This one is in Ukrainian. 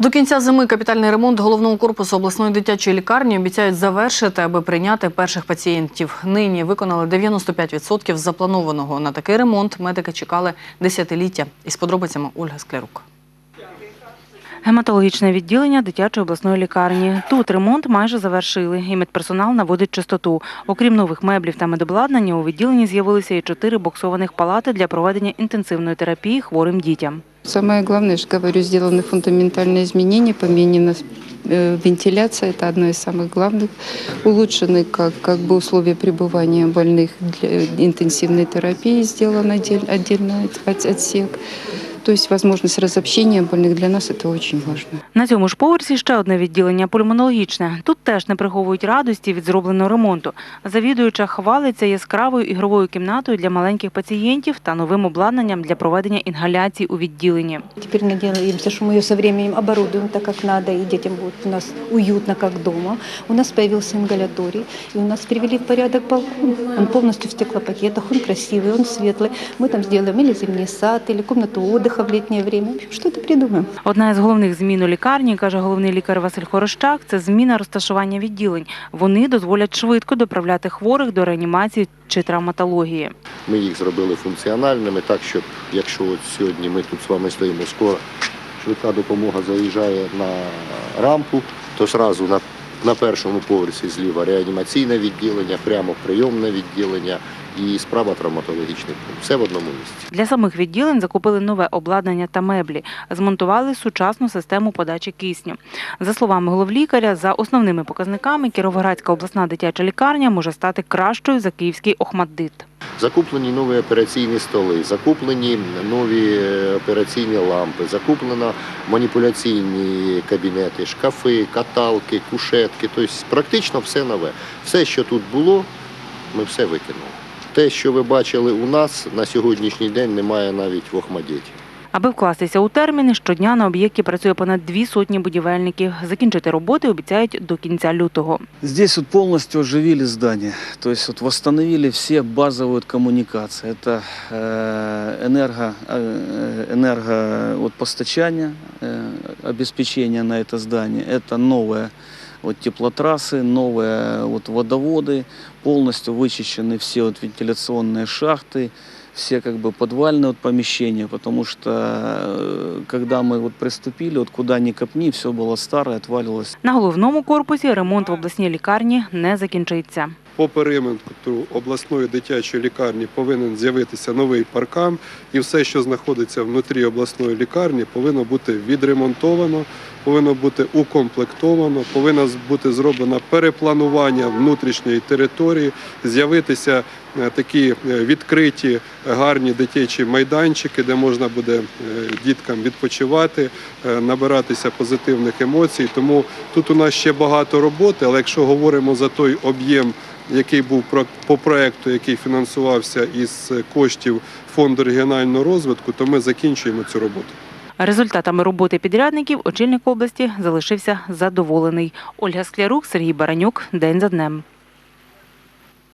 До кінця зими капітальний ремонт головного корпусу обласної дитячої лікарні обіцяють завершити, аби прийняти перших пацієнтів. Нині виконали 95% запланованого. На такий ремонт медики чекали десятиліття. Із подробицями Ольга Склярук. Гематологічне відділення дитячої обласної лікарні. Тут ремонт майже завершили, і медперсонал наводить чистоту. Окрім нових меблів та медобладнання, у відділенні з'явилися і чотири боксованих палати для проведення інтенсивної терапії хворим дітям. Самое главное, я же говорю, сделаны фундаментальные изменения, поменена э, вентиляция, это одно из самых главных. Улучшены как, как бы условия пребывания больных для интенсивной терапии, сделан отдель, отдельно от- отсек. То есть возможность разобщения больных для нас это очень важно. На цьому ж поверсі ще одне відділення пульмонологічне. Тут теж не приховують радості від зробленого ремонту. Завідуюча хвалиться яскравою ігровою кімнатою для маленьких пацієнтів та новим обладнанням для проведення інгаляцій у відділенні. Теперь надеемся, что мы ее со временем оборудуем так, как надо, и детям будет у нас уютно, как дома. У нас появился ингаляторий, и у нас привели в порядок балкон. Он полностью в стеклопакетах, он красивый, он светлый. Мы там сделаем или зимний сад, или комнату отдыха в летнее время. В общем, что-то придумаем. Одна із головних змін у лікарні, каже головний лікар Василь Хорощак, це зміна розташування відділень. Вони дозволять швидко доправляти хворих до реанімації чи травматології. Ми їх зробили функціональними, так щоб якщо от сьогодні ми тут з вами стоїмо, скоро швидка допомога заїжджає на рампу, то зразу на, на першому поверсі зліва реанімаційне відділення, прямо прийомне відділення і справа травматологічний пункт. Все в одному місці. Для самих відділень закупили нове обладнання та меблі, змонтували сучасну систему подачі кисню. За словами головлікаря, за основними показниками Кіровоградська обласна дитяча лікарня може стати кращою за київський Охмаддит. Закуплені нові операційні столи, закуплені нові е, операційні лампи, закуплено маніпуляційні кабінети, шкафи, каталки, кушетки. Тобто практично все нове. Все, що тут було, ми все викинули Те, що ви бачили у нас на сьогоднішній день, немає навіть в Охмадіті. Аби вкластися у терміни, щодня на об'єкті працює понад дві сотні будівельників. Закінчити роботи обіцяють до кінця лютого. Здесь вот полностью оживили здание, то есть вот восстановили все базовые вот коммуникации. Это э, энерго, э, энерго вот постачание, э, обеспечение на это здание. Это новые вот теплотрассы, новые вот водоводы, полностью вычищены все вот вентиляционные шахты, все как бы подвальные вот помещения, потому что э, когда мы вот приступили, вот куда ни копни, все было старое, отваливалось. На головному корпусі ремонт в обласній лікарні не закінчиться. По периметру обласної дитячої лікарні повинен з'явитися новий паркан, і все, що знаходиться внутрі обласної лікарні, повинно бути відремонтовано, повинно бути укомплектовано, повинно бути зроблено перепланування внутрішньої території, з'явитися е, такі е, відкриті гарні дитячі майданчики, де можна буде е, діткам відпочивати, набиратися позитивних емоцій. Тому тут у нас ще багато роботи, але якщо говоримо за той об'єм який був по проекту, який фінансувався із коштів фонду регіонального розвитку, то ми закінчуємо цю роботу. Результатами роботи підрядників очільник області залишився задоволений. Ольга Склярук, Сергій Баранюк. День за днем.